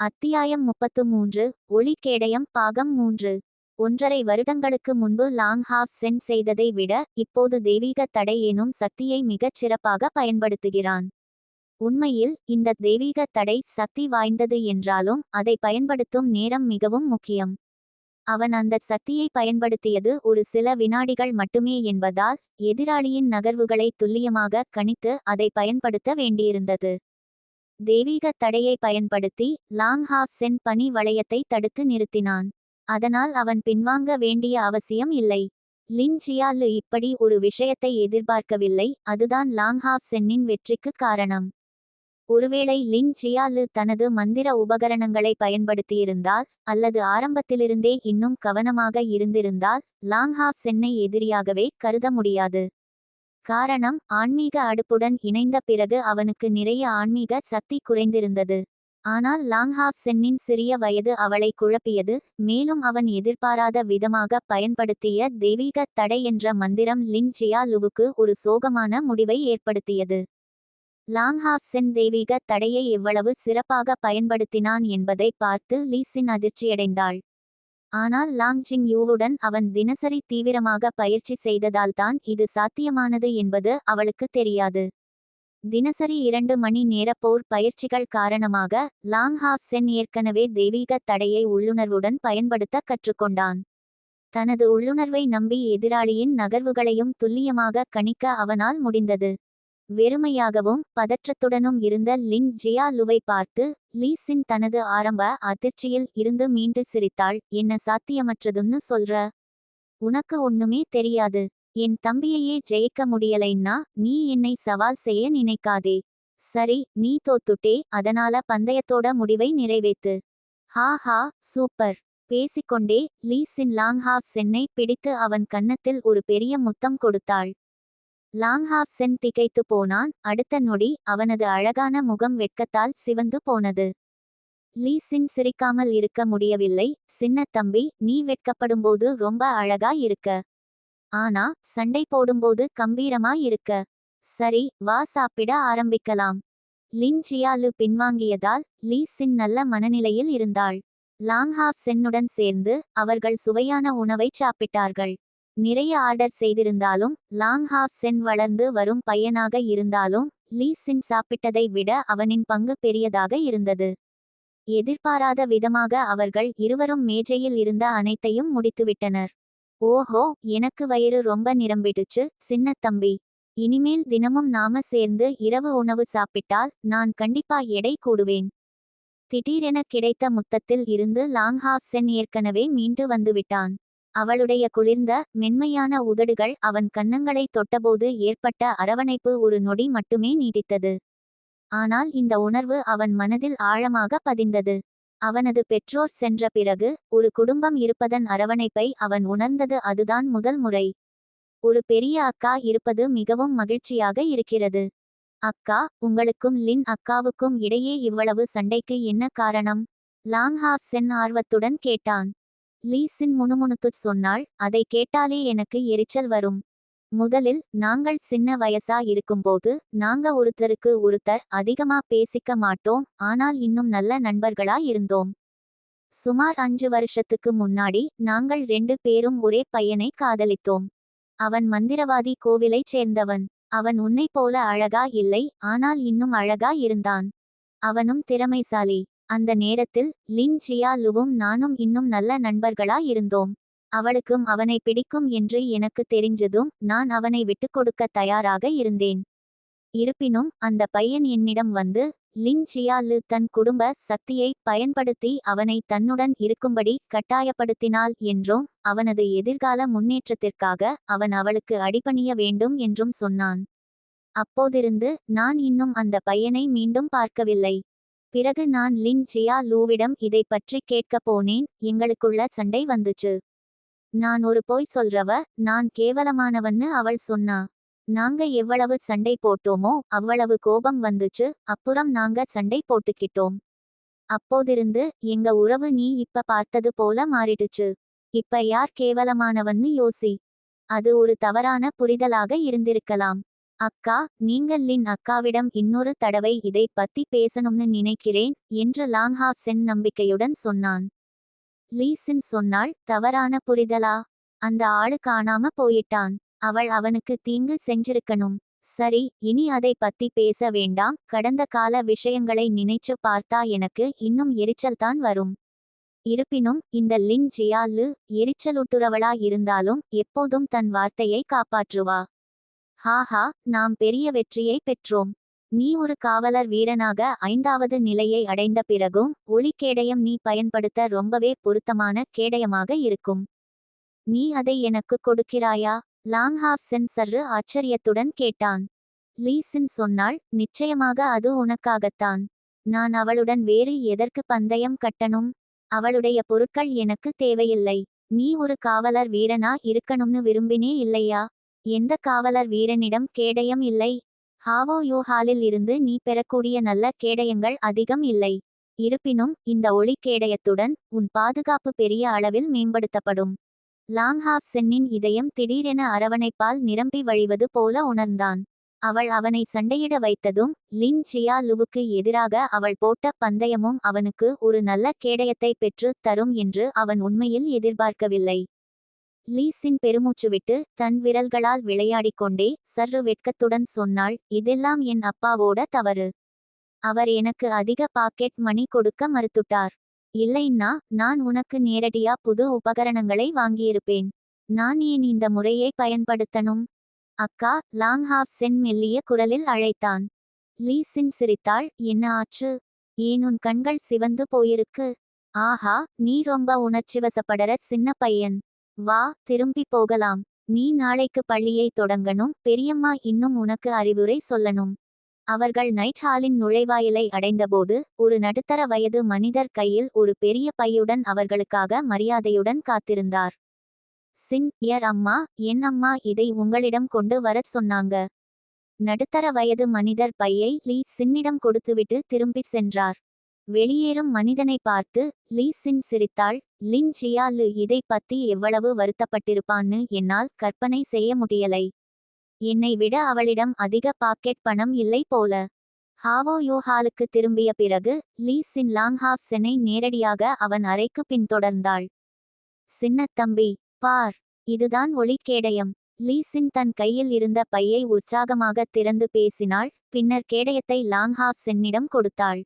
அத்தியாயம் முப்பத்து மூன்று ஒளிக்கேடயம் பாகம் மூன்று. ஒன்றரை வருடங்களுக்கு முன்பு லாங் ஹாஃப் சென் செய்ததை விட இப்போது தெய்வீக தடை எனும் சக்தியை மிகச் சிறப்பாக பயன்படுத்துகிறான். உண்மையில் இந்த தெய்வீக தடை சக்தி வாய்ந்தது என்றாலும் அதை பயன்படுத்தும் நேரம் மிகவும் முக்கியம். அவன் அந்த சக்தியை பயன்படுத்தியது ஒரு சில வினாடிகள் மட்டுமே என்பதால் எதிராளியின் நகர்வுகளை துல்லியமாக கணித்து அதை பயன்படுத்த வேண்டியிருந்தது. தெய்வீக தடையை பயன்படுத்தி லாங் ஹாஃப் சென் பனி வளையத்தை தடுத்து நிறுத்தினான். அதனால் அவன் பின்வாங்க வேண்டிய அவசியம் இல்லை. லின் ஜியாலு இப்படி ஒரு விஷயத்தை எதிர்பார்க்கவில்லை. அதுதான் லாங் ஹாஃப் சென்னின் வெற்றிக்கு காரணம். ஒருவேளை லின் ஜியாலு தனது மந்திர உபகரணங்களை பயன்படுத்தியிருந்தால் அல்லது ஆரம்பத்திலிருந்தே இன்னும் கவனமாக இருந்திருந்தால் லாங் ஹாஃப் சென்னை எதிரியாகவே கருத முடியாது. காரணம் ஆன்மீக அடுப்புடன் இணைந்த பிறகு அவனுக்கு நிறைய ஆன்மீக சக்தி குறைந்திருந்தது. ஆனால் லாங்ஹாஃப் சென்னின் சிறிய வயது அவளை குழப்பியது மேலும் அவன் எதிர்பாராத விதமாக பயன்படுத்திய தெய்வீக தடை என்ற மந்திரம் லின் ஜியாலுவுக்கு ஒரு சோகமான முடிவை ஏற்படுத்தியது. லாங்ஹாஃப் சென் தெய்வீக தடையை எவ்வளவு சிறப்பாக பயன்படுத்தினான் என்பதை பார்த்து லீசின் அதிர்ச்சியடைந்தாள். ஆனால் லாங் ஜிங் யூவுடன் அவன் தினசரி தீவிரமாக பயிற்சி செய்ததால்தான் இது சாத்தியமானது என்பது அவளுக்கு தெரியாது. தினசரி இரண்டு மணி நேர போர் பயிற்சிகள் காரணமாக லாங் ஹாஃப் சென் ஏற்கனவே தெய்வீக தடையை உள்ளுணர்வுடன் பயன்படுத்த கற்றுக்கொண்டான். தனது உள்ளுணர்வை நம்பி எதிராளியின் நகர்வுகளையும் துல்லியமாக கணிக்க அவனால் முடிந்தது. வெறுமையாகவும் பதற்றத்துடனும் இருந்த லின் ஜியா லுவை பார்த்து லீ சின் தனது ஆரம்ப அதிர்ச்சியில் இருந்து மீண்டு சிரித்தாள் என்ன சாத்தியமற்றதுன்னு சொல்ற? உனக்கு ஒண்ணுமே தெரியாது. என் தம்பியையே ஜெயிக்க முடியலைன்னா நீ என்னை சவால் செய்ய நினைக்காதே. சரி நீ தோத்துட்டே அதனால பந்தயத்தோட முடிவை நிறைவேத்து. ஹா ஹா சூப்பர். பேசிக்கொண்டே லீ சின் லாங் ஹாஃப் சென்னை பிடித்து அவன் கன்னத்தில் ஒரு பெரிய முத்தம் கொடுத்தாள். லாங்ஹாஃப் சென் திகைத்து போனான். அடுத்த நொடி அவனது அழகான முகம் வெட்கத்தால் சிவந்து போனது. லீ சின் சிரிக்காமல் இருக்க முடியவில்லை. சின்ன தம்பி நீ வெட்கப்படும்போது ரொம்ப அழகா இருக்க. ஆனா சண்டை போடும்போது கம்பீரமா இருக்க. சரி வா சாப்பிட ஆரம்பிக்கலாம். லின் ஜியாலு பின்வாங்கியதால் லீ சின் நல்ல மனநிலையில் இருந்தாள். லாங்ஹாஃப் சென்னுடன் சேர்ந்து அவர்கள் சுவையான உணவைச் சாப்பிட்டார்கள். நிறைய ஆர்டர் செய்திருந்தாலும் லாங் ஹாஃப் சென் வளர்ந்து வரும் பையனாக இருந்தாலும் லீ சின் சாப்பிட்டதை விட அவனின் பங்கு பெரியதாக இருந்தது. எதிர்பாராத விதமாக அவர்கள் இருவரும் மேஜையில் இருந்த அனைத்தையும் முடித்துவிட்டனர். ஓஹோ எனக்கு வயிறு ரொம்ப நிரம்பிடுச்சு சின்ன தம்பி. இனிமேல் தினமும் நாம சேர்ந்து இரவு உணவு சாப்பிட்டால் நான் கண்டிப்பா எடை கூடுவேன். திடீரென கிடைத்த முத்தத்தில் இருந்து லாங் ஹாஃப் சென் ஏற்கனவே மீண்டு வந்துவிட்டான். அவளுடைய குளிர்ந்த மென்மையான உதடுகள் அவன் கன்னங்களை தொட்டபோது ஏற்பட்ட அரவணைப்பு ஒரு நொடி மட்டுமே நீடித்தது. ஆனால் இந்த உணர்வு அவன் மனதில் ஆழமாக பதிந்தது. அவனது பெற்றோர் சென்ற பிறகு ஒரு குடும்பம் இருப்பதன் அரவணைப்பை அவன் உணர்ந்தது அதுதான் முதல் முறை. ஒரு பெரிய அக்கா இருப்பது மிகவும் மகிழ்ச்சியாக இருக்கிறது. அக்கா உங்களுக்கும் லின் அக்காவுக்கும் இடையே இவ்வளவு சண்டைக்கு என்ன காரணம்? லாங் ஹாஃப் சென் ஆர்வத்துடன் கேட்டான். லீசின் முணுமுணுத்துச் சொன்னாள் அதை கேட்டாலே எனக்கு எரிச்சல் வரும். முதலில் நாங்கள் சின்ன வயசா இருக்கும்போது நாங்க ஒருத்தருக்கு ஒருத்தர் அதிகமா பேசிக்க மாட்டோம் ஆனால் இன்னும் நல்ல நண்பர்களா இருந்தோம். சுமார் அஞ்சு வருஷத்துக்கு முன்னாடி நாங்கள் ரெண்டு பேரும் ஒரே பையனை காதலித்தோம். அவன் மந்திரவாதி கோவிலைச் சேர்ந்தவன். அவன் உன்னை போல அழகா இல்லை ஆனால் இன்னும் அழகா இருந்தான். அவனும் திறமைசாலி. அந்த நேரத்தில் லின் ஜியா லுவும் நானும் இன்னும் நல்ல நண்பர்களா இருந்தோம். அவளுக்கும் அவனை பிடிக்கும் என்று எனக்கு தெரிஞ்சதும் நான் அவனை விட்டுக்கொடுக்க தயாராக இருந்தேன். இருப்பினும் அந்த பையன் என்னிடம் வந்து லின் ஜியாலு தன் குடும்ப சக்தியை பயன்படுத்தி அவனை தன்னுடன் இருக்கும்படி கட்டாயப்படுத்தினாள் என்றும் அவனது எதிர்கால முன்னேற்றத்திற்காக அவன் அவளுக்கு அடிபணிய வேண்டும் என்றும் சொன்னான். அப்போதிருந்து நான் இன்னும் அந்த பையனை மீண்டும் பார்க்கவில்லை. பிறகு நான் லின் ஜியா லூவிடம் இதை பற்றி கேட்கப் போனேன் எங்களுக்குள்ள சண்டை வந்துச்சு. நான் ஒரு போய் சொல்றவ நான் கேவலமானவன்னு அவள் சொன்னா. நாங்க எவ்வளவு சண்டை போட்டோமோ அவ்வளவு கோபம் வந்துச்சு அப்புறம் நாங்க சண்டை போட்டுக்கிட்டோம். அப்போதிருந்து எங்க உறவு நீ இப்ப பார்த்தது போல மாறிடுச்சு. இப்ப யார் கேவலமானவன்னு யோசி. அது ஒரு தவறான புரிதலாக இருந்திருக்கலாம். அக்கா நீங்கள் லின் அக்காவிடம் இன்னொரு தடவை இதை பத்தி பேசணும்னு நினைக்கிறேன் என்று லாங்ஹாஃப் சென் நம்பிக்கையுடன் சொன்னான். லீசின் சொன்னாள் தவறான புரிதலா? அந்த ஆளு காணாம போயிட்டான். அவள் அவனுக்கு தீங்கு செஞ்சிருக்கணும். சரி இனி அதை பத்தி பேச வேண்டாம். கடந்த கால விஷயங்களை நினைச்சு பார்த்தா எனக்கு இன்னும் எரிச்சல்தான் வரும். இருப்பினும் இந்த லின் ஜியாலு எரிச்சலூட்டுறவளா இருந்தாலும் எப்போதும் தன் வார்த்தையை காப்பாற்றுவா. ஹாஹா நாம் பெரிய வெற்றியை பெற்றோம். நீ ஒரு காவலர் வீரனாக ஐந்தாவது நிலையை அடைந்த பிறகும் ஒளிக்கேடயம் நீ பயன்படுத்த ரொம்பவே பொருத்தமான கேடயமாக இருக்கும். நீ அதை எனக்கு கொடுக்கிறாயா? லாங்ஹாஃப் சென் சர்ரு ஆச்சரியத்துடன் கேட்டான். லீசின் சொன்னாள் நிச்சயமாக அது உனக்காகத்தான். நான் அவளுடன் வேறு எதற்கு பந்தயம் கட்டணும்? அவளுடைய பொருட்கள் எனக்கு தேவையில்லை. நீ ஒரு காவலர் வீரனா இருக்கணும்னு விரும்பினே இல்லையா? எந்த காவலர் வீரனிடம் கேடயம் இல்லை? ஹாவோ யூஹாலில் இருந்து நீ பெறக்கூடிய நல்ல கேடயங்கள் அதிகம் இல்லை. இருப்பினும் இந்த ஒளி கேடயத்துடன் உன் பாதுகாப்பு பெரிய அளவில் மேம்படுத்தப்படும். லாங்ஹாஃப் சென்னின் இதயம் திடீரென அரவணைப்பால் நிரம்பி வழிவது போல உணர்ந்தான். அவள் அவனை சண்டையிட வைத்ததும் லின் ஜியா லுவுக்கு எதிராக அவள் போட்ட பந்தயமும் அவனுக்கு ஒரு நல்ல கேடயத்தை பெற்று தரும் என்று அவன் உண்மையில் எதிர்பார்க்கவில்லை. லீஸின் பெருமூச்சு விட்டு தன் விரல்களால் விளையாடிக் கொண்டே சர்ரு வெட்கத்துடன் சொன்னாள் இதெல்லாம் என் அப்பாவோட தவறு. அவர் எனக்கு அதிக பாக்கெட் மணி கொடுக்க மறுத்துட்டார். இல்லைன்னா நான் உனக்கு நேரடியா புது உபகரணங்களை வாங்கியிருப்பேன். நான் ஏன் இந்த முறையை பயன்படுத்தணும்? அக்கா லாங் ஹாஃப் சென் மெல்லிய குரலில் அழைத்தான். லீசின் சிரித்தாள் என்ன ஆச்சு? ஏன் உன் கண்கள் சிவந்து போயிருக்கு? ஆஹா நீ ரொம்ப உணர்ச்சிவசப்படற சின்ன பையன். வா திரும்பி போகலாம். நீ நாளைக்கு பள்ளியை தொடங்கணும். பெரியம்மா இன்னும் உனக்கு அறிவுரை சொல்லணும். அவர்கள் நைட் ஹாலின் நுழைவாயிலை அடைந்தபோது ஒரு நடுத்தர வயது மனிதர் கையில் ஒரு பெரிய பையுடன் அவர்களுக்காக மரியாதையுடன் காத்திருந்தார். சின் யர் அம்மா என் அம்மா இதை உங்களிடம் கொண்டு வரச் சொன்னாங்க. நடுத்தர வயது மனிதர் பையை லீ சின்னிடம் கொடுத்துவிட்டு திரும்பிச் சென்றார். வெளியேறும் மனிதனை பார்த்து லீ சின் சிரித்தாள் லின் ஜியாலு இதை பத்தி எவ்வளவு வருத்தப்பட்டிருப்பான்னு என்னால் கற்பனை செய்ய முடியலை. என்னை விட அவளிடம் அதிக பாக்கெட் பணம் இல்லை போல. ஹாவோ யோஹாலுக்கு திரும்பிய பிறகு லீ சின் லாங்ஹாஃப் சென்னை நேரடியாக அவன் அறைக்கு பின்தொடர்ந்தாள். சின்னத் தம்பி பார் இதுதான் ஒளிக்கேடயம். லீசின் தன் கையில் இருந்த பையை உற்சாகமாக திறந்து பேசினாள் பின்னர் கேடயத்தை லாங்ஹாஃப் சென்னிடம் கொடுத்தாள்.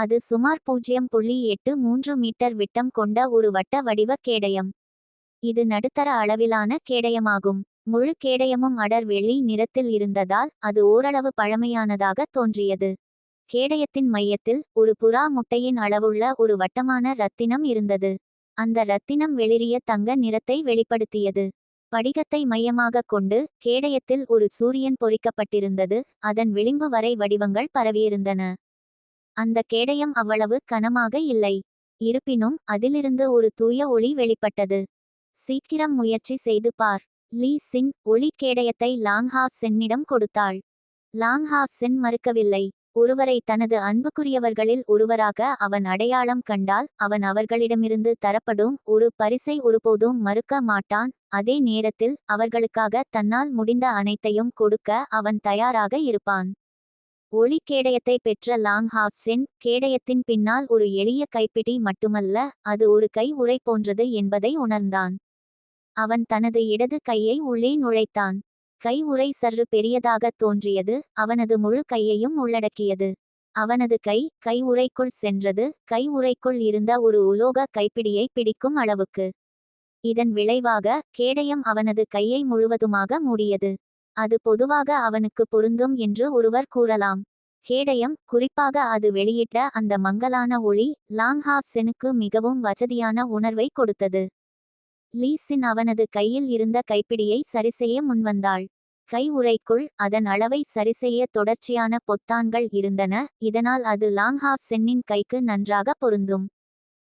அது சுமார் பூஜ்ஜியம் புள்ளி எட்டு மூன்று மீட்டர் விட்டம் கொண்ட ஒரு வட்ட வடிவ கேடயம். இது நடுத்தர அளவிலான கேடயமாகும். முழு கேடயமும் அடர் வெள்ளி நிறத்தில் இருந்ததால் அது ஓரளவு பழமையானதாக தோன்றியது. கேடயத்தின் மையத்தில் ஒரு புறா முட்டையின் அளவுள்ள ஒரு வட்டமான ரத்தினம் இருந்தது. அந்த ரத்தினம் வெளிரிய தங்க நிறத்தை வெளிப்படுத்தியது. படிகத்தை மையமாக கொண்டு கேடயத்தில் ஒரு சூரியன் பொறிக்கப்பட்டிருந்தது. அதன் விளிம்பு வரை வடிவங்கள் பரவியிருந்தன. அந்த கேடயம் அவ்வளவு கனமாக இல்லை. இருப்பினும் அதிலிருந்து ஒரு தூய ஒளி வெளிப்பட்டது. சீக்கிரம் முயற்சி செய்து பார். லீ சின் ஒளி கேடயத்தை லாங்ஹாஃப் சென்னிடம் கொடுத்தாள். லாங்ஹாஃப் சென் மறுக்கவில்லை. ஒருவரை தனது அன்புக்குரியவர்களில் ஒருவராக அவன் அடையாளம் கண்டால் அவன் அவர்களிடமிருந்து தரப்படும் ஒரு பரிசை ஒருபோதும் மறுக்க மாட்டான். அதே நேரத்தில் அவர்களுக்காக தன்னால் முடிந்த அனைத்தையும் கொடுக்க அவன் தயாராக இருப்பான். ஒளி கேடயத்தை பெற்ற லாங் ஹாப்சென் கேடயத்தின் பின்னால் ஒரு எளிய கைப்பிடி மட்டுமல்ல அது ஒரு கை உரை போன்றது என்பதை உணர்ந்தான். அவன் தனது இடது கையை உள்ளே நுழைத்தான். கை உரை சற்று பெரியதாக தோன்றியது அவனது முழு கையையும் உள்ளடக்கியது. அவனது கை கை உரைக்குள் சென்றது கை உரைக்குள் இருந்த ஒரு உலோக கைப்பிடியை பிடிக்கும் அளவுக்கு. இதன் விளைவாக கேடயம் அவனது கையை முழுவதுமாக மூடியது. அது பொதுவாக அவனுக்கு பொருந்தும் என்று ஒருவர் கூறலாம். கேடயம் குறிப்பாக அது வெளியிட்ட அந்த மங்கலான ஒளி லாங்ஹாஃப் செனுக்கு மிகவும் வசதியான உணர்வை கொடுத்தது. லீசின் அவனது கையில் இருந்த கைப்பிடியை சரிசெய்ய முன்வந்தாள். கை உரைக்குள் அதன் அளவை சரிசெய்ய தொடர்ச்சியான பொத்தான்கள் இருந்தன இதனால் அது லாங்ஹாஃப் சென்னின் கைக்கு நன்றாக பொருந்தும்.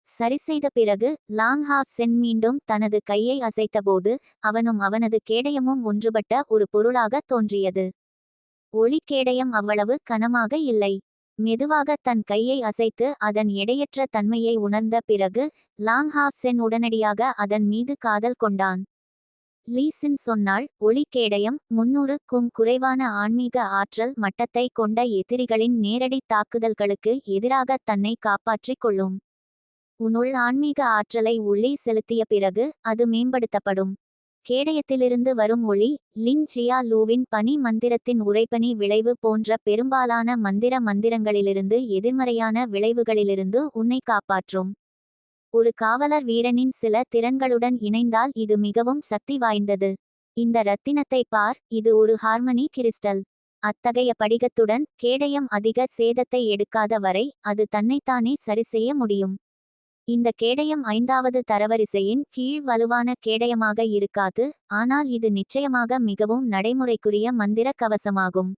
சரிசெய்த பிறகு லாங் ஹாஃப் சென் மீண்டும் தனது கையை அசைத்தபோது அவனும் அவனது கேடயமும் ஒன்றுபட்ட ஒரு பொருளாக தோன்றியது. ஒளி கேடயம் அவ்வளவு கனமாக இல்லை. மெதுவாக தன் கையை அசைத்து அதன் எடையற்ற தன்மையை உணர்ந்த பிறகு லாங் ஹாஃப் சென் உடனடியாக அதன் மீது காதல் கொண்டான். லீசின் சொன்னால் ஒளி கேடயம் முன்னூறுக்கும் குறைவான ஆன்மீக ஆற்றல் மட்டத்தை கொண்ட எதிரிகளின் நேரடி தாக்குதல்களுக்கு எதிராக தன்னை காப்பாற்றிக் கொள்ளும். உன்னுள் ஆன்மீக ஆற்றலை உள்ளே செலுத்திய பிறகு அது மேம்படுத்தப்படும். கேடயத்திலிருந்து வரும் ஒளி லின் ஜியா லூவின் பனி மந்திரத்தின் உரைப்பனி விளைவு போன்ற பெரும்பாலான மந்திர மந்திரங்களிலிருந்து எதிர்மறையான விளைவுகளிலிருந்து உன்னை காப்பாற்றும். ஒரு காவலர் வீரனின் சில திறன்களுடன் இணைந்தால் இது மிகவும் சக்தி வாய்ந்தது. இந்த ரத்தினத்தை பார் இது ஒரு ஹார்மனி கிறிஸ்டல். அத்தகைய படிகத்துடன் கேடயம் அதிக சேதத்தை எடுக்காத வரை அது தன்னைத்தானே சரிசெய்ய முடியும். இந்த கேடயம் ஐந்தாவது தரவரிசையின் கீழ் வலுவான கேடயமாக இருக்காது ஆனால் இது நிச்சயமாக மிகவும் நடைமுறைக்குரிய மந்திர கவசமாகும்.